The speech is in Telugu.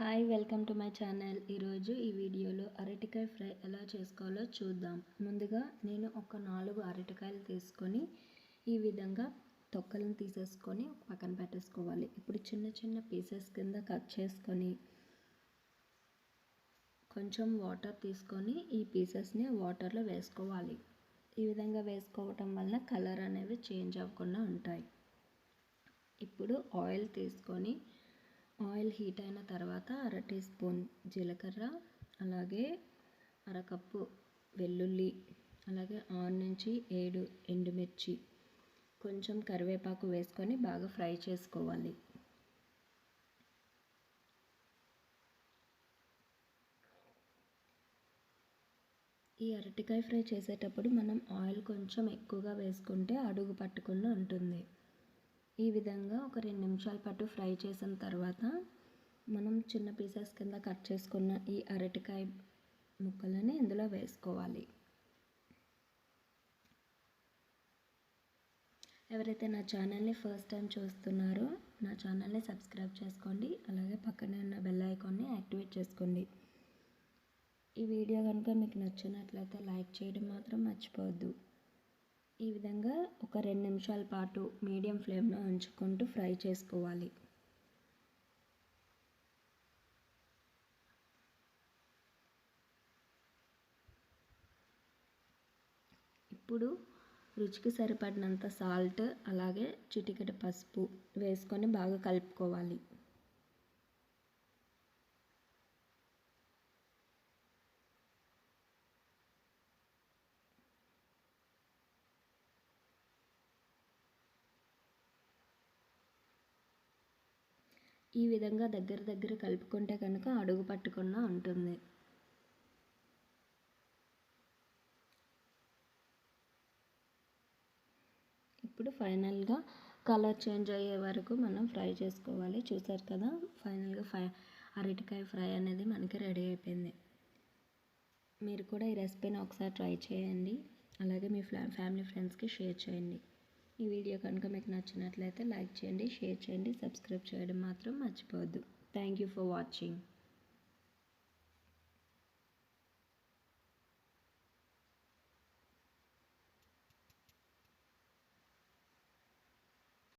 Hi welcome to my channel. ఈరోజు ఈ వీడియోలో అరటికాయ ఫ్రై ఎలా చేసుకోవాలో చూద్దాం. ముందుగా నేను ఒక నాలుగు అరటికాయలు తీసుకొని ఈ విధంగా తొక్కలను తీసేసుకొని పక్కన పెట్టేసుకోవాలి. ఇప్పుడు చిన్న చిన్న పీసెస్ కింద కట్ చేసుకొని కొంచెం వాటర్ తీసుకొని ఈ పీసెస్ని వాటర్లో వేసుకోవాలి. ఈ విధంగా వేసుకోవటం వలన కలర్ అనేవి చేంజ్ అవ్వకుండా ఉంటాయి. ఇప్పుడు ఆయిల్ తీసుకొని ఆయిల్ హీట్ అయిన తర్వాత అర టీ స్పూన్ జీలకర్ర అలాగే అరకప్పు వెల్లుల్లి అలాగే ఆరు నుంచి ఏడు ఎండుమిర్చి. కొంచెం కరివేపాకు వేసుకొని బాగా ఫ్రై చేసుకోవాలి. ఈ అరటికాయ ఫ్రై చేసేటప్పుడు మనం ఆయిల్ కొంచెం ఎక్కువగా వేసుకుంటే అడుగు పట్టకుండా ఉంటుంది. ఈ విధంగా ఒక రెండు నిమిషాల పాటు ఫ్రై చేసిన తర్వాత మనం చిన్న పీసెస్ కింద కట్ చేసుకున్న ఈ అరటికాయ ముక్కలని ఇందులో వేసుకోవాలి. ఎవరైతే నా ఛానల్ని ఫస్ట్ టైం చూస్తున్నారో నా ఛానల్ని సబ్స్క్రైబ్ చేసుకోండి. అలాగే పక్కనే ఉన్న బెల్ ఐకాన్ని యాక్టివేట్ చేసుకోండి. ఈ వీడియో కనుక మీకు నచ్చినట్లయితే లైక్ చేయడం మాత్రం మర్చిపోవద్దు. ఈ విధంగా ఒక రెండు నిమిషాల పాటు మీడియం ఫ్లేమ్లో ఉంచుకుంటూ ఫ్రై చేసుకోవాలి. ఇప్పుడు రుచికి సరిపడినంత సాల్ట్ అలాగే చిటికెట పసుపు వేసుకొని బాగా కలుపుకోవాలి. ఈ విధంగా దగ్గర దగ్గర కలుపుకుంటే కనుక అడుగు పట్టకుండా ఉంటుంది. ఇప్పుడు ఫైనల్గా కలర్ చేంజ్ అయ్యే వరకు మనం ఫ్రై చేసుకోవాలి. చూసారు కదా ఫైనల్గా ఫ్రై అరటికాయ ఫ్రై అనేది మనకి రెడీ అయిపోయింది. మీరు కూడా ఈ రెసిపీని ఒకసారి ట్రై చేయండి. అలాగే మీ ఫ్యామిలీ ఫ్రెండ్స్కి షేర్ చేయండి. ఈ వీడియో కనుక మీకు నచ్చినట్లయితే లైక్ చేయండి షేర్ చేయండి సబ్స్క్రైబ్ చేయడం మాత్రం మర్చిపోవద్దు. Thank you for watching